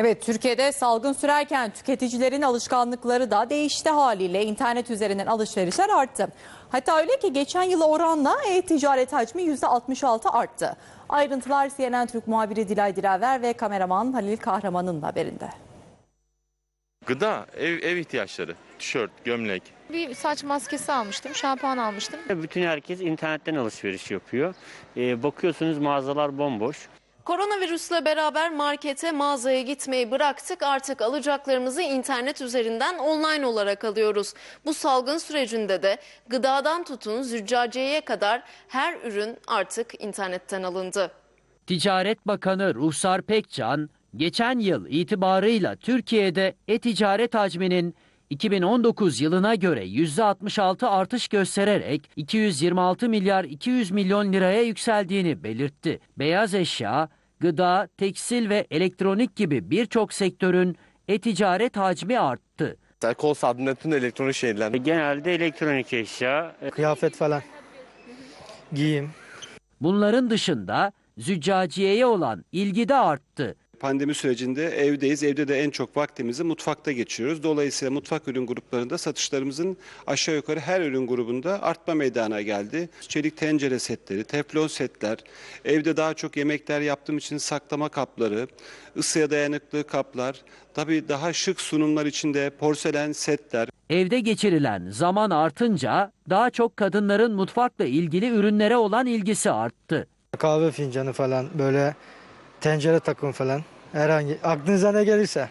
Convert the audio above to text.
Evet Türkiye'de salgın sürerken tüketicilerin alışkanlıkları da değişti haliyle internet üzerinden alışverişler arttı. Hatta öyle ki geçen yıla oranla e-ticaret hacmi %66 arttı. Ayrıntılar CNN Türk muhabiri Dilay Dilaver ve kameraman Halil Kahraman'ın haberinde. Gıda, ev, ev ihtiyaçları, tişört, gömlek. Bir saç maskesi almıştım, şampuan almıştım. Bütün herkes internetten alışveriş yapıyor. Ee, bakıyorsunuz mağazalar bomboş. Koronavirüsle beraber markete, mağazaya gitmeyi bıraktık. Artık alacaklarımızı internet üzerinden online olarak alıyoruz. Bu salgın sürecinde de gıdadan tutun züccaciyeye kadar her ürün artık internetten alındı. Ticaret Bakanı Ruhsar Pekcan, geçen yıl itibarıyla Türkiye'de e-ticaret hacminin 2019 yılına göre %66 artış göstererek 226 milyar 200 milyon liraya yükseldiğini belirtti. Beyaz eşya, gıda, tekstil ve elektronik gibi birçok sektörün e-ticaret hacmi arttı. Kol sabunun bütün elektronik şeyler. E, Genelde elektronik eşya, kıyafet falan, giyim. Bunların dışında züccaciyeye olan ilgi de arttı. Pandemi sürecinde evdeyiz. Evde de en çok vaktimizi mutfakta geçiriyoruz. Dolayısıyla mutfak ürün gruplarında satışlarımızın aşağı yukarı her ürün grubunda artma meydana geldi. Çelik tencere setleri, teflon setler, evde daha çok yemekler yaptığım için saklama kapları, ısıya dayanıklı kaplar, tabii daha şık sunumlar içinde porselen setler, Evde geçirilen zaman artınca daha çok kadınların mutfakla ilgili ürünlere olan ilgisi arttı. Kahve fincanı falan, böyle tencere takım falan. Herhangi aklınıza ne gelirse.